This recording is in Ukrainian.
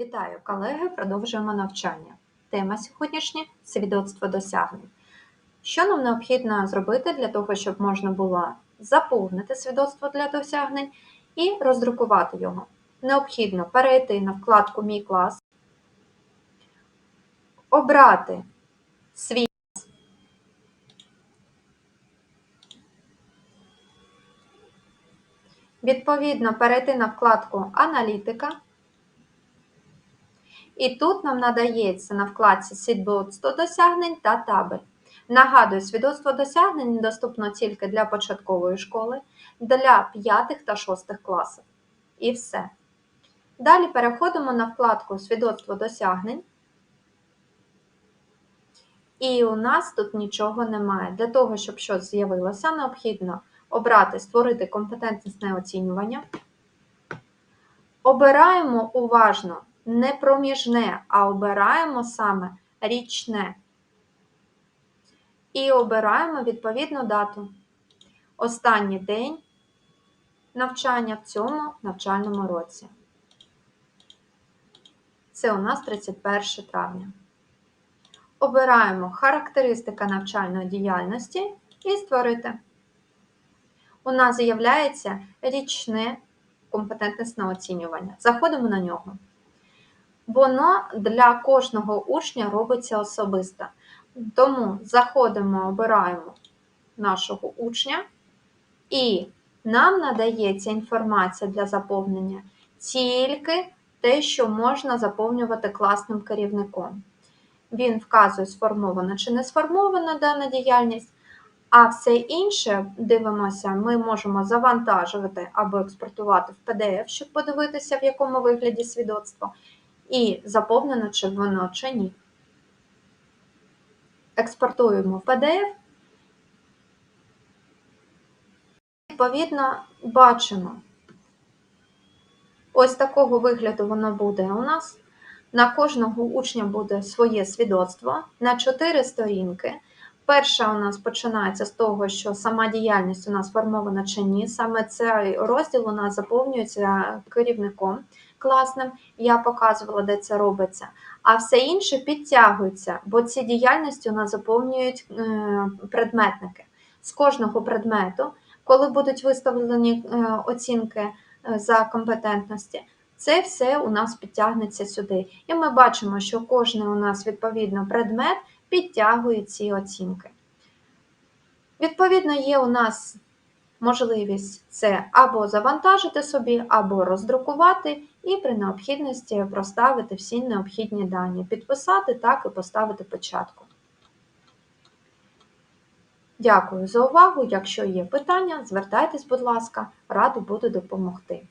Вітаю, колеги! Продовжуємо навчання. Тема сьогоднішня свідоцтво досягнень. Що нам необхідно зробити для того, щоб можна було заповнити свідоцтво для досягнень і роздрукувати його? Необхідно перейти на вкладку Мій клас, обрати свій відповідно перейти на вкладку Аналітика. І тут нам надається на вкладці свідоцтво досягнень та табель. Нагадую, свідоцтво досягнень доступно тільки для початкової школи, для 5 та 6 класів. І все. Далі переходимо на вкладку Свідоцтво досягнень. І у нас тут нічого немає. Для того, щоб щось з'явилося, необхідно обрати Створити компетентнісне оцінювання. Обираємо уважно не проміжне, а обираємо саме річне. І обираємо відповідну дату. Останній день навчання в цьому навчальному році. Це у нас 31 травня. Обираємо характеристика навчальної діяльності і створити. У нас з'являється річне компетентнісне оцінювання. Заходимо на нього. Воно для кожного учня робиться особисто. Тому заходимо, обираємо нашого учня, і нам надається інформація для заповнення тільки те, що можна заповнювати класним керівником. Він вказує, сформована чи не сформована дана діяльність, а все інше, дивимося, ми можемо завантажувати або експортувати в PDF, щоб подивитися, в якому вигляді свідоцтво і заповнено чи воно чи ні. Експортуємо в PDF. Відповідно, бачимо, ось такого вигляду воно буде у нас. На кожного учня буде своє свідоцтво на 4 сторінки. Перша у нас починається з того, що сама діяльність у нас сформована чи ні. Саме цей розділ у нас заповнюється керівником класним, я показувала, де це робиться. А все інше підтягується, бо ці діяльності у нас заповнюють е, предметники. З кожного предмету, коли будуть виставлені е, оцінки е, за компетентності, це все у нас підтягнеться сюди. І ми бачимо, що кожен у нас відповідно предмет підтягує ці оцінки. Відповідно, є у нас можливість це або завантажити собі, або роздрукувати, і при необхідності проставити всі необхідні дані, підписати так і поставити початку. Дякую за увагу. Якщо є питання, звертайтесь, будь ласка, раду буду допомогти.